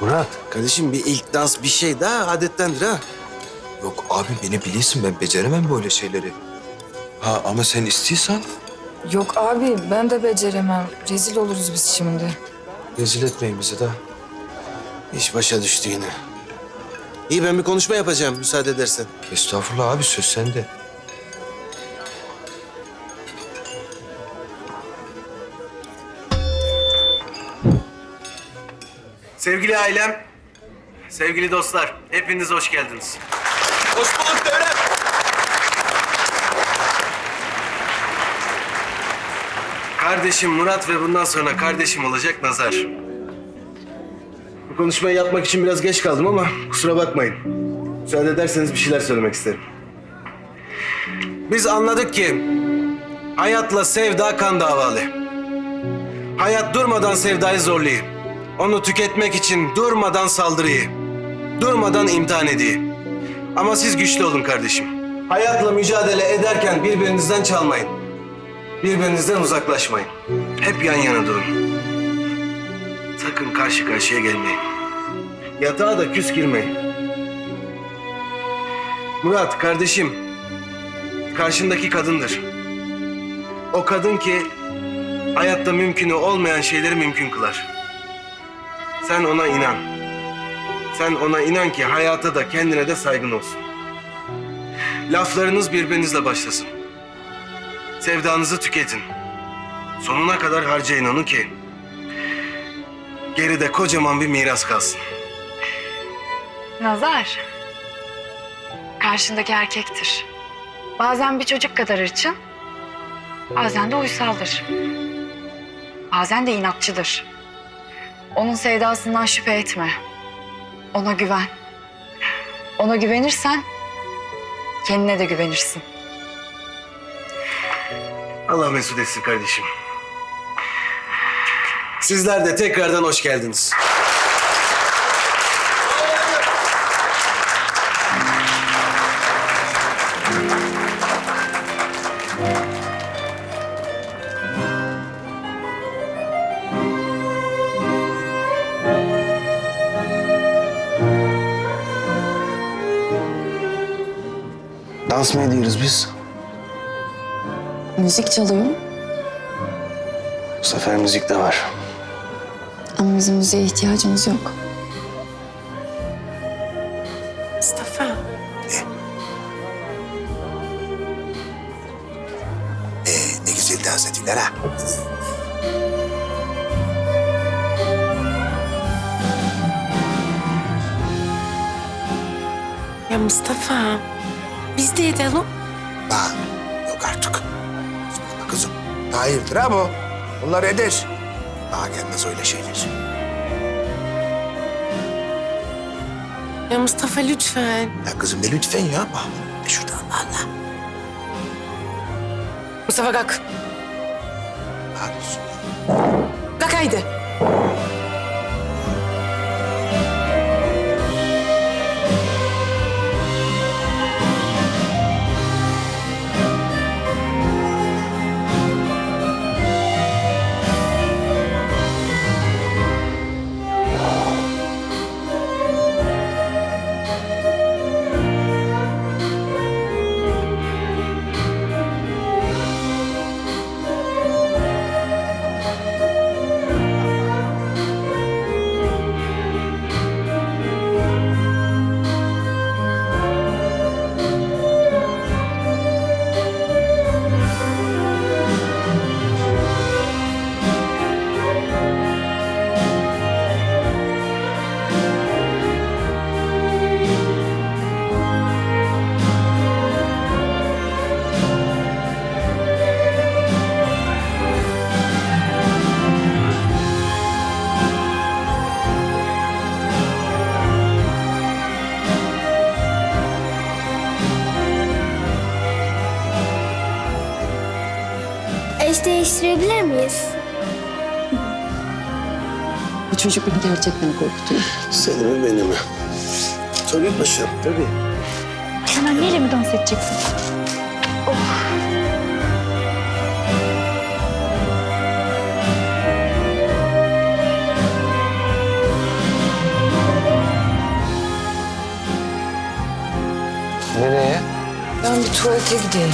Murat. Kardeşim bir ilk dans bir şey daha adettendir ha. Yok abi beni biliyorsun ben beceremem böyle şeyleri. Ha ama sen istiyorsan Yok abi ben de beceremem. Rezil oluruz biz şimdi. rezil etmeyin bizi de. İş başa düştü yine. İyi ben bir konuşma yapacağım müsaade edersen. Estağfurullah abi söz sende. Sevgili ailem, sevgili dostlar, hepiniz hoş geldiniz. Hoş bulduk devrem. Kardeşim Murat ve bundan sonra kardeşim olacak Nazar. Bu konuşmayı yapmak için biraz geç kaldım ama kusura bakmayın. Müsaade ederseniz bir şeyler söylemek isterim. Biz anladık ki hayatla sevda kan davalı. Hayat durmadan sevdayı zorluyor. Onu tüketmek için durmadan saldırıyı, durmadan imtihan ediyor. Ama siz güçlü olun kardeşim. Hayatla mücadele ederken birbirinizden çalmayın. Birbirinizden uzaklaşmayın. Hep yan yana durun. Sakın karşı karşıya gelmeyin. Yatağa da küs girmeyin. Murat kardeşim, karşındaki kadındır. O kadın ki hayatta mümkünü olmayan şeyleri mümkün kılar. Sen ona inan. Sen ona inan ki hayata da kendine de saygın olsun. Laflarınız birbirinizle başlasın. Sevdanızı tüketin. Sonuna kadar harcayın onu ki geride kocaman bir miras kalsın. Nazar. Karşındaki erkektir. Bazen bir çocuk kadar hırçın, bazen de uysaldır. Bazen de inatçıdır. Onun sevdasından şüphe etme. Ona güven. Ona güvenirsen kendine de güvenirsin. Allah mesut etsin kardeşim. Sizler de tekrardan hoş geldiniz. Dans mı ediyoruz biz? Müzik çalıyor Bu sefer müzik de var. ama bizim müziğe ihtiyacımız yok. Mustafa. Ne güzel dans ediyorlar ha. Ya Mustafa. Biz de edelim. Bak yok artık. Bak Kızım hayırdır ha bu? Bunlar eder. Bana gelmez öyle şeyler. Ya Mustafa lütfen. Ya kızım ne lütfen ya. Bak ne şurada Allah Allah. Mustafa kalk. Hadi. Kalk haydi. Eş değiştirebilir miyiz? Bu çocuk beni gerçekten korkutuyor. Seni mi beni mi? Tabii paşam tabii. Sen neyle mi dans edeceksin? Oh. Nereye? Ben bir tuvalete gideyim.